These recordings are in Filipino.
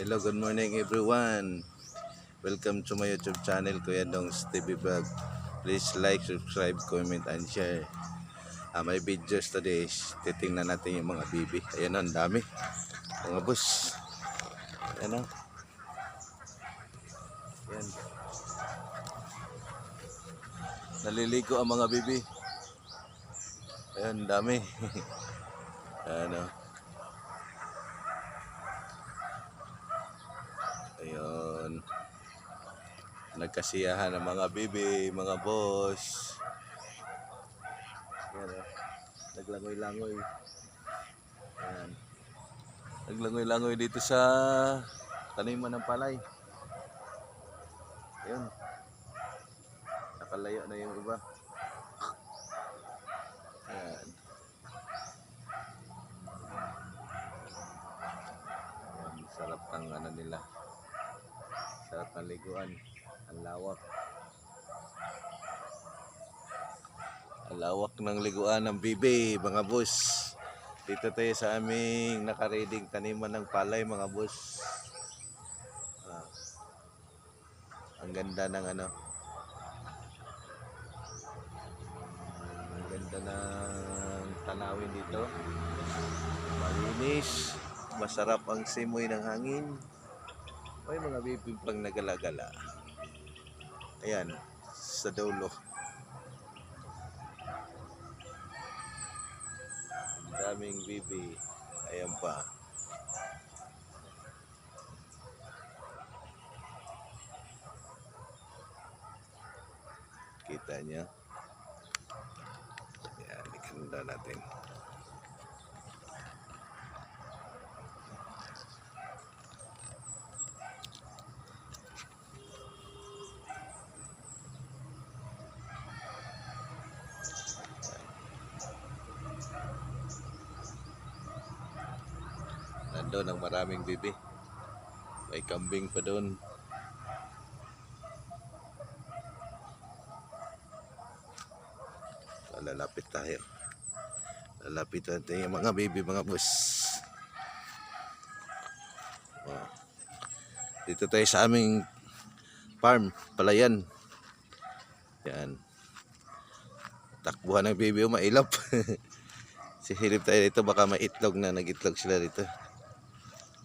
Hello, good morning everyone. Welcome to my YouTube channel, Kuya Dong's TV Vlog. Please like, subscribe, comment, and share. Ah, may videos today. Titingnan natin yung mga bibi. Ayan ang dami. Mga bus. Ayan o. Ayan. Naliligo ang mga bibi. Ayan, dami. Ayan o. Ayun. Nagkasiyahan ng mga bibi, mga boss. Yan oh. Naglangoy-langoy. Ayan. Naglangoy-langoy dito sa taniman ng palay. Ayun. Nakalayo na yung iba. Ayan. Ayan, sarap ng ano nila. Sarap ng liguan. Ang lawak. Ang lawak ng liguan ng bibi, mga boss. Dito tayo sa aming nakareding taniman ng palay, mga boss. Ah. Ang ganda ng ano. Ang ganda ng tanawin dito. Malinis. Masarap ang simoy ng hangin. May mga bibi pang nagala-gala. Ayan, sa dulo. Daming bibi. Ayan pa. Kita niya. Ayan, ikanda natin. Nandun ang maraming bibi. May kambing pa doon. Lalapit tayo. Lalapit natin yung mga bibi, mga boss. Wow. Dito tayo sa aming farm, palayan. Yan. Takbuhan ng bibi, oh, mailap. Sihilip tayo dito, baka maitlog na, nagitlog sila dito.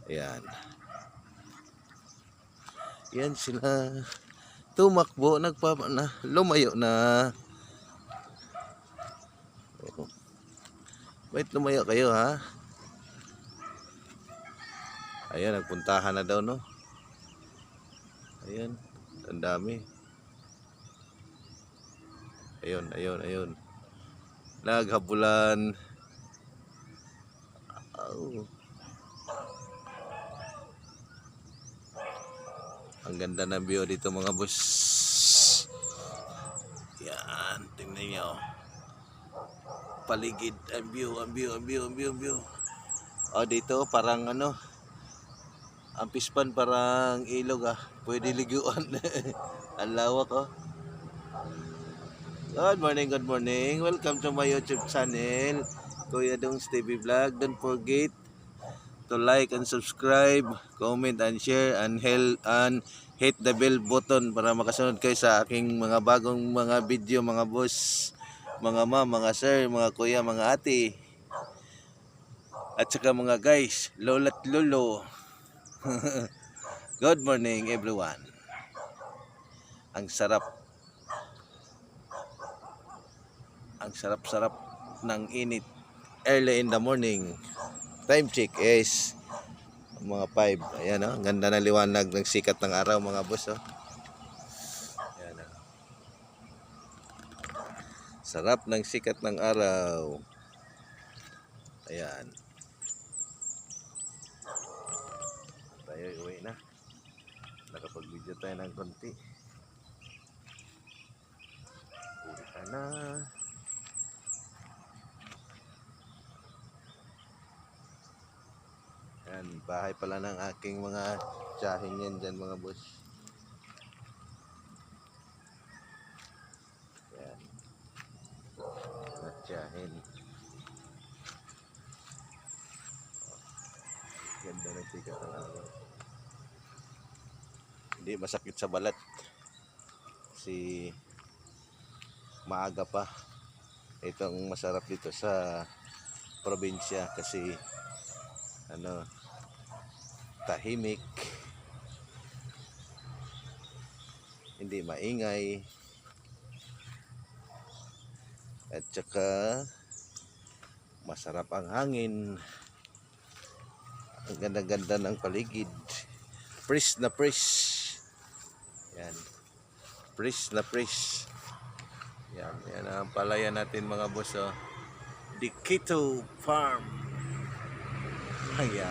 Ayan. Yan sila. Tumakbo, nagpa na, lumayo na. Wait, lumayo kayo ha. Ayan, nagpuntahan na daw no. Ayan, ang dami. Ayun, ayun, ayun. Naghabulan. Oh. Ang ganda ng view dito mga boss. Yan, tingnan nyo. Paligid, ang view, ang view, ang view, ang view, ang view. Oh, dito parang ano, ang pispan parang ilog ah. Pwede liguan. ang lawak oh. Good morning, good morning. Welcome to my YouTube channel. Kuya Dong's TV Vlog. Don't forget to like and subscribe, comment and share and hell and hit the bell button para makasunod kayo sa aking mga bagong mga video mga boss, mga ma, mga sir, mga kuya, mga ate. At saka mga guys, lola't lolo. Good morning everyone. Ang sarap ang sarap-sarap ng init early in the morning. Time check is mga 5. Ayan oh, ganda na liwanag ng sikat ng araw mga boss oh. Ayan oh. Sarap ng sikat ng araw. Ayan. Tayo uwi na. Nakapag-video tayo ng konti. Uwi na. Yan, bahay pala ng aking mga tsahin yan dyan mga boss. Yan. Mga tsahin. Ganda ng sikat ng. Hindi masakit sa balat. Kasi maaga pa. Itong masarap dito sa probinsya kasi ano tahimik hindi maingay at saka masarap ang hangin. Ang ganda-ganda ng paligid. Fresh na fresh yan. Fresh na fresh yan yan ang palaya natin mga boss oh. Dikito Farm. Ayan